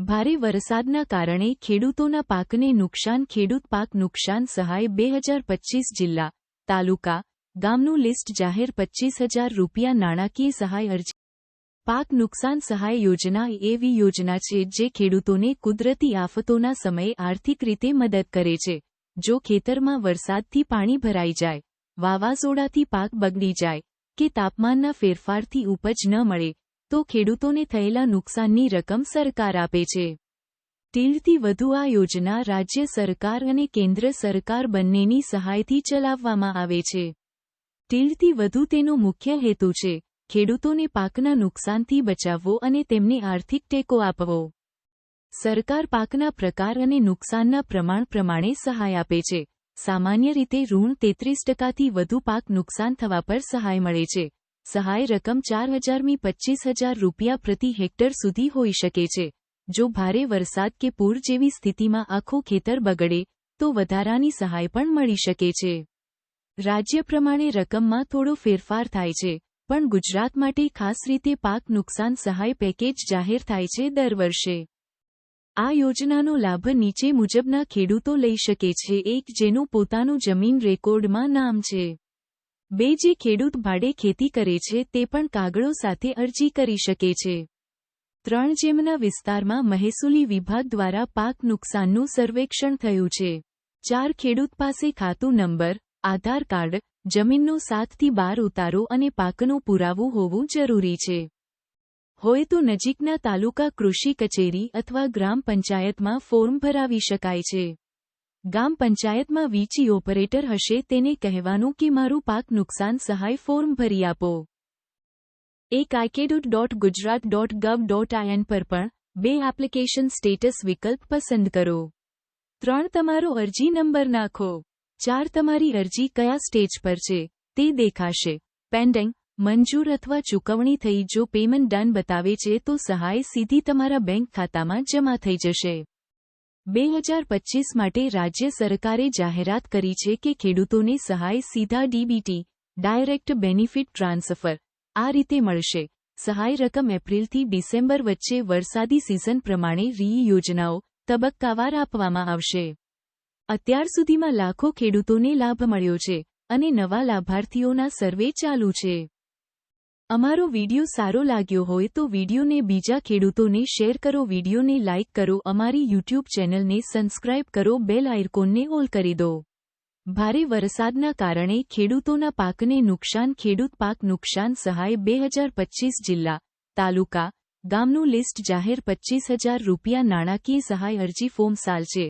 ભારે વરસાદના કારણે ખેડૂતોના પાકને નુકસાન, ખેડૂત પાક નુકસાન સહાય બે હજાર પચીસ જિલ્લા, તાલુકા, ગામનું લિસ્ટ જાહેર પચીસ હજાર રૂપિયા નાણાકીય સહાય અરજી. પાક નુકસાન સહાય યોજના એવી યોજના છે જે ખેડૂતોને કુદરતી આફતોના સમયે આર્થિક રીતે મદદ કરે છે. જો ખેતરમાં વરસાદથી પાણી ભરાઈ જાય, વાવાઝોડાથી પાક બગડી જાય કે તાપમાનના ફેરફારથી ઉપજ ન મળે તો ખેડૂતોને થયેલા નુકસાનની રકમ સરકાર આપે છે. તિલથી વધુ આ યોજના રાજ્ય સરકાર અને કેન્દ્ર સરકાર બંનેની સહાયથી ચલાવવામાં આવે છે. તિલથી વધુ તેનો મુખ્ય હેતુ છે, ખેડૂતોને પાકના નુકસાનથી બચાવવો અને તેમને આર્થિક ટેકો આપવો. સરકાર પાકના પ્રકાર અને નુકસાનના પ્રમાણ પ્રમાણે સહાય આપે છે. સામાન્ય રીતે ઋણ તેત્રીસ ટકાથી વધુ પાક નુકસાન થવા પર સહાય મળે છે. સહાય રકમ ચાર હજારમી પચ્ચીસ હજાર રૂપિયા પ્રતિ હેક્ટર સુધી હોઈ શકે છે. જો ભારે વરસાદ કે પૂર જેવી સ્થિતિમાં આખું ખેતર બગડે, તો વધારાની સહાય પણ મળી શકે છે. રાજ્ય પ્રમાણે રકમમાં થોડો ફેરફાર થાય છે, પણ ગુજરાત માટે ખાસ રીતે પાક નુકસાન સહાય પેકેજ જાહેર થાય છે દર વર્ષે. આ યોજનાનો લાભ નીચે મુજબના ખેડૂતો લઈ શકે છે, એક જેનું પોતાનું જમીન રેકોર્ડમાં નામ છે. બે જે ખેડૂત ભાડે ખેતી કરે છે તે પણ કાગળો સાથે અરજી કરી શકે છે. ત્રણ જેમના વિસ્તારમાં મહેસૂલી વિભાગ દ્વારા પાક નુકસાનનું સર્વેક્ષણ થયું છે. ચાર ખેડૂત પાસે ખાતું નંબર, આધાર કાર્ડ, જમીનનો સાતથી બાર ઉતારો અને પાકનું પુરાવું હોવું જરૂરી છે. હોય તો નજીકના તાલુકા કૃષિ કચેરી અથવા ગ્રામ પંચાયતમાં ફોર્મ ભરાવી શકાય છે. ગામ પંચાયતમાં વીચી ઓપરેટર હશે તેને કહેવાનું કે મારું પાક નુકસાન સહાય ફોર્મ ભરી આપો. એક iKhedut dot Gujarat dot gov dot I N પર પણ બે એપ્લિકેશન સ્ટેટસ વિકલ્પ પસંદ કરો. ત્રણ, તમારો અરજી નંબર નાખો. ચાર, તમારી અરજી કયા સ્ટેજ પર છે તે દેખાશે. પેન્ડિંગ, મંજૂર અથવા ચૂકવણી થઈ જો પેમેન્ટ ડન બતાવે છે તો સહાય સીધી તમારા બેંક ખાતામાં જમા થઈ જશે. બે હજાર પચીસ માટે રાજ્ય સરકારે જાહેરાત કરી છે કે ખેડૂતોને સહાય સીધા ડીબીટી, ડાયરેક્ટ બેનિફિટ ટ્રાન્સફર, આ રીતે મળશે. સહાય રકમ એપ્રિલથી ડિસેમ્બર વચ્ચે વરસાદી સિઝન પ્રમાણે રી યોજનાઓ તબક્કાવાર આપવામાં આવશે. અત્યાર સુધીમાં લાખો ખેડૂતોને લાભ મળ્યો છે અને નવા લાભાર્થીઓના સર્વે ચાલુ છે. અમારો વીડિયો સારો લાગ્યો હોય તો વિડીયોને બીજા ખેડૂતોને શેર કરો, વિડીયોને લાઇક કરો, અમારી યુટ્યુબ ચેનલને સબસ્ક્રાઇબ કરો, બેલ આઇકોનને ઓલ કરી દો. ભારે વરસાદના કારણે ખેડૂતોના પાકને નુકસાન, ખેડૂત પાક નુકસાન સહાય બે જિલ્લા, તાલુકા, ગામનું લિસ્ટ જાહેર પચીસ હજાર રૂપિયા નાણાકીય સહાય અરજી ફોર્મ સાલ છે